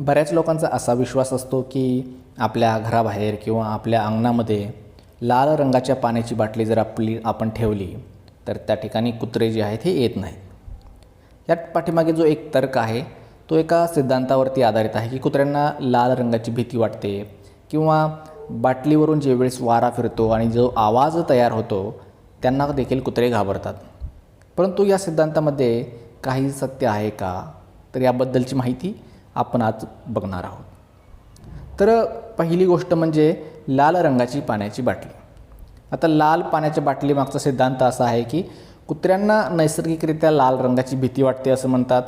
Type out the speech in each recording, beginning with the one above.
बऱ्याच लोकांचा असा विश्वास असतो की आपल्या घराबाहेर किंवा आपल्या अंगणामध्ये लाल रंगाच्या पाण्याची बाटली जर आपली आपण ठेवली तर त्या ठिकाणी कुत्रे जे आहेत हे येत नाहीत. या पाठीमागे जो एक तर्क आहे तो एका सिद्धांतावरती आधारित आहे की कुत्र्यांना लाल रंगाची भीती वाटते किंवा बाटलीवरून जे वेळेस वारा फिरतो आणि जो आवाज तयार होतो त्यांना देखील कुत्रे घाबरतात. परंतु या सिद्धांतामध्ये काही सत्य आहे का? तर याबद्दलची माहिती आपण आज बघणार आहोत. तर पहिली गोष्ट म्हणजे लाल रंगाची पाण्याची बाटली. आता लाल पाण्याच्या बाटलीमागचा सिद्धांत असा आहे की कुत्र्यांना नैसर्गिकरित्या लाल रंगाची भीती वाटते असं म्हणतात.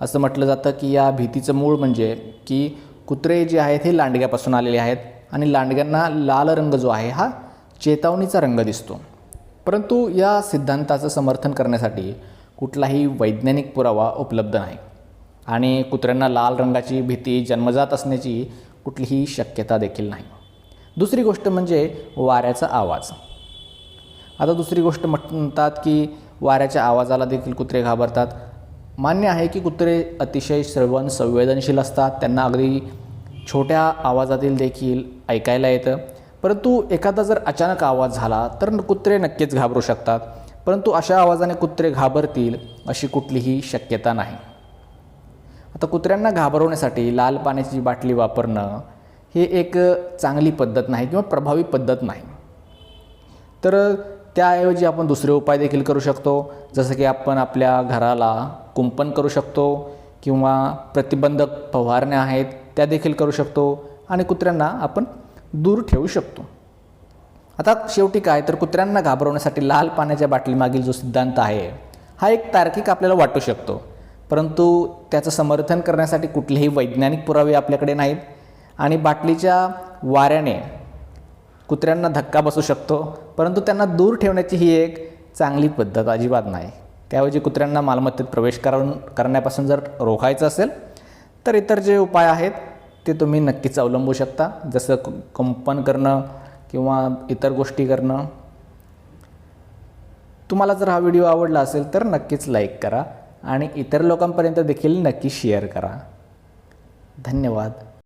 असं म्हटलं जातं की या भीतीचं मूळ म्हणजे की कुत्रे जे आहेत हे लांडग्यापासून आलेले आहेत आणि लांडग्यांना लाल रंग जो आहे हा चेतावणीचा रंग दिसतो. परंतु या सिद्धांताचं समर्थन करण्यासाठी कुठलाही वैज्ञानिक पुरावा उपलब्ध नाही. आणि कुत्र्यांना लाल रंगाची भीती जन्मजात असण्याची कुठलीही शक्यता देखील नाही. दुसरी गोष्ट म्हणजे वाऱ्याचा आवाज. आता दुसरी गोष्ट म्हणतात की वाऱ्याच्या आवाजाला देखील कुत्रे घाबरतात. मान्य आहे की कुत्रे अतिशय श्रवण संवेदनशील असतात. त्यांना अगदी छोट्या आवाजातील देखील ऐकायला येतं. परंतु एखादा जर अचानक आवाज झाला तर कुत्रे नक्कीच घाबरू शकतात. परंतु अशा आवाजाने कुत्रे घाबरतील अशी कुठलीही शक्यता नाही. आता कुत्र्यांना घाबरवण्यासाठी लाल पाण्याची बाटली वापरणं हे एक चांगली पद्धत नाही किंवा प्रभावी पद्धत नाही. तर त्याऐवजी आपण दुसरे उपाय देखील करू शकतो. जसं की आपण आपल्या घराला कुंपण करू शकतो किंवा प्रतिबंधक फवारण्या आहेत त्या देखील करू शकतो आणि कुत्र्यांना आपण दूर ठेवू शकतो. आता शेवटी काय? तर कुत्र्यांना घाबरवण्यासाठी लाल पाण्याच्या बाटलीमागील जो सिद्धांत आहे हा एक तार्किक आपल्याला वाटू शकतो. परंतु त्याचं समर्थन करण्यासाठी कुठलेही वैज्ञानिक पुरावे आपल्याकडे नाहीत. आणि बाटलीच्या वाऱ्याने कुत्र्यांना धक्का बसू शकतो परंतु त्यांना दूर ठेवण्याची ही एक चांगली पद्धत अजिबात नाही. त्याऐवजी कुत्र्यांना मालमत्तेत प्रवेश करून करण्यापासून जर रोखायचं असेल तर इतर जे उपाय आहेत ते तुम्ही नक्कीच अवलंबू शकता. जसं कंपन कुंपण करणं किंवा इतर गोष्टी करणं. तुम्हाला जर हा व्हिडिओ आवडला असेल तर नक्कीच लाईक करा. आणि इतर लोकांपर्यंत देखील नक्की शेअर करा. धन्यवाद.